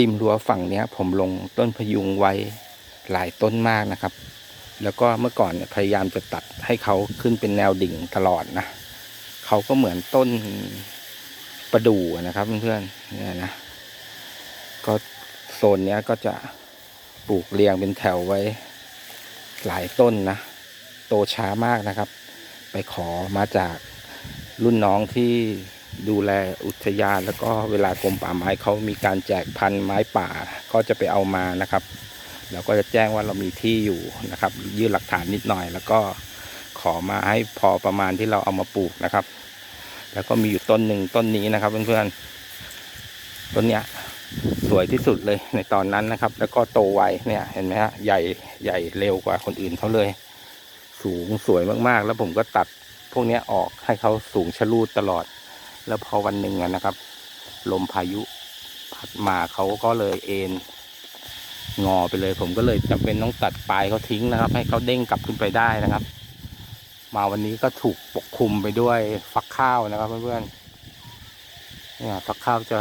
ริมรั้วฝั่งเนี้ย ผมลงต้นพยุงไว้หลายต้นมากนะครับ แล้วก็เมื่อก่อนเนี่ยพยายามจะตัดให้เขาขึ้นเป็นแนวดิ่งตลอดนะเขาก็เหมือนต้นประดู่นะครับเพื่อนๆเนี่ยนะก็โซนเนี้ยก็จะปลูกเรียงเป็นแถวไว้ หลายต้นนะ โตช้ามากนะครับ ไปขอมาจากรุ่นน้องที่ ดูแลอุทยานแล้วก็เวลากรมป่าไม้เขามีการแจกพันธุ์ไม้ป่าก็จะไปเอามานะครับแล้วก็จะแจ้งว่าเรามีที่อยู่นะครับ ยื่นหลักฐานนิดหน่อย แล้วก็ขอมาให้พอประมาณที่เราเอามาปลูกนะครับ แล้วก็มีอยู่ต้นหนึ่งต้นนี้นะครับเพื่อนๆต้นเนี้ยสวยที่สุดเลยในตอนนั้นนะครับ แล้วก็โตไวเนี่ยเห็นไหมฮะใหญ่ใหญ่เร็วกว่าคนอื่นเขาเลย สูงสวยมากๆ แล้วผมก็ตัดพวกนี้ออกให้เขาสูงชะลูดตลอด แล้วพอวันหนึ่งนะครับ ลมพายุพัดมาเขาก็เลยเอ็นงอไปเลย ผมก็เลยจำเป็นต้องตัดปลายเขาทิ้งนะครับ ให้เขาเด้งกลับขึ้นไปได้นะครับ มาวันนี้ก็ถูกปกคลุมไปด้วยฟักข้าวนะครับเพื่อนๆเนี่ยฟักข้าวจะ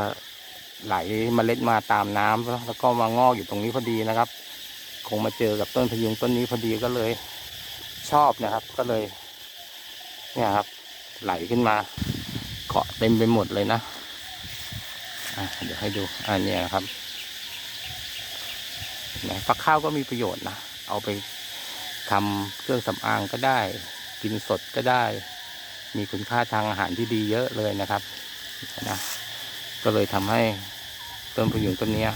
ไหลเมล็ดมาตามน้ำแล้วก็มางอกอยู่ตรงนี้พอดีนะครับ คงมาเจอกับต้นพยุงต้นนี้พอดีก็เลย ชอบนะครับ ก็เลย เนี่ยครับ ไหลขึ้นมา เกาะเต็มไปหมดเลยนะะเดี๋ยวให้ดูอันนี้นะครับเห็นไหมฟักข้าวก็มีประโยชน์นะ เอาไปทำเครื่องสำอางก็ได้ กินสดก็ได้ มีคุณค่าทางอาหารที่ดีเยอะเลยนะครับนะก็เลยทำให้ต้นพยุงต้นเนี้ย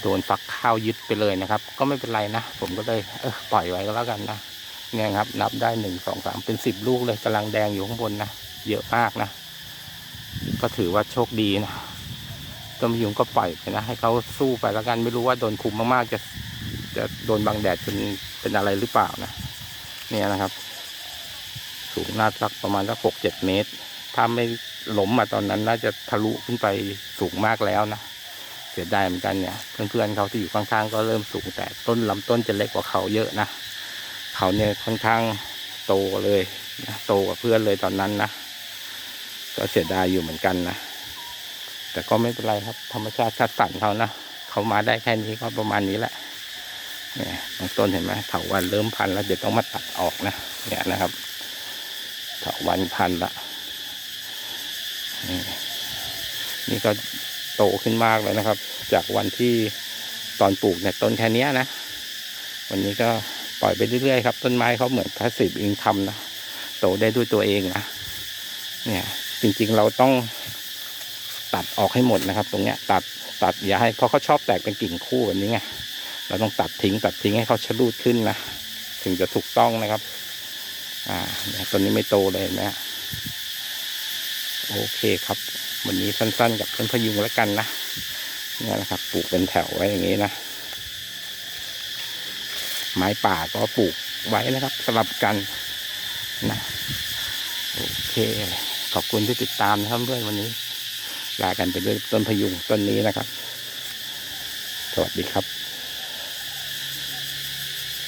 โดนฟักข้าวยึดไปเลยนะครับ ก็ไม่เป็นไรนะ ผมก็เลยเออปล่อยไว้ก็แล้วกันนะเนี่ยครับ นับได้หนึ่งสองสามเป็นสิบลูกเลยกำลังแดงอยู่ข้างบนนะ เยอะมากนะ ก็ถือว่าโชคดีนะต้นพยุงก็ปล่อยไปนะ ให้เขาสู้ไปแล้วกันไม่รู้ว่าโดนคุมมากๆจะจะโดนบังแดดจนเป็นอะไรหรือเปล่านะ เนี่ยนะครับ สูงน่าสักประมาณสักหกเจ็ดเมตร ถ้าไม่หล้มมาตอนนั้นน่าจะทะลุขึ้นไปสูงมากแล้วนะเสียดายเหมือนกันเนี่ย เพื่อนๆเขาที่อยู่ข้างๆก็เริ่มสูงแต่ต้นลำต้นจะเล็กกว่าเขาเยอะนะเขาเนี่ยค่อนข้างโตเลยนะโตกว่าเพื่อนเลยตอนนั้นนะ ก็เสียดายอยู่เหมือนกันนะแต่ก็ไม่เป็นไรครับ ธรรมชาติคัดสรรเขานะเขามาได้แค่นี้ก็ประมาณนี้แหละเนี่ยบางต้นเห็นไหมเถาวันเริ่มพันแล้วเดี๋ยวต้องมาตัดออกนะเนี่ยนะครับเถาวันพันละนี่นี่ก็โตขึ้นมากเลยนะครับ จากวันที่ตอนปลูกเนี่ยต้นแค่นี้นะ วันนี้ก็ปล่อยไปเรื่อยๆครับ ต้นไม้เขาเหมือนพาสซีฟอินคัมนะ โตได้ด้วยตัวเองนะเนี่ย จริงๆเราต้องตัดออกให้หมดนะครับ ตรงเนี้ยตัดตัดอย่าให้เพราะเขาชอบแตกเป็นกิ่งคู่แบบนี้ไงเราต้องตัดทิ้งตัดทิ้งให้เขาชะลูดขึ้นนะถึงจะถูกต้องนะครับ อ่าเนี่ยต้นนี้ไม่โตเลยนะโอเคครับ วันนี้สั้นๆ กับต้นพยุงแล้วกันนะเนี่ยนะครับ ปลูกเป็นแถวไว้อย่างนี้นะ ไม้ป่าก็ปลูกไว้นะครับสลับกันนะ โอเค ขอบคุณที่ติดตามนะครับเพื่อนวันนี้ลากันไปด้วยต้นพยุงต้นนี้นะครับ สวัสดีครับ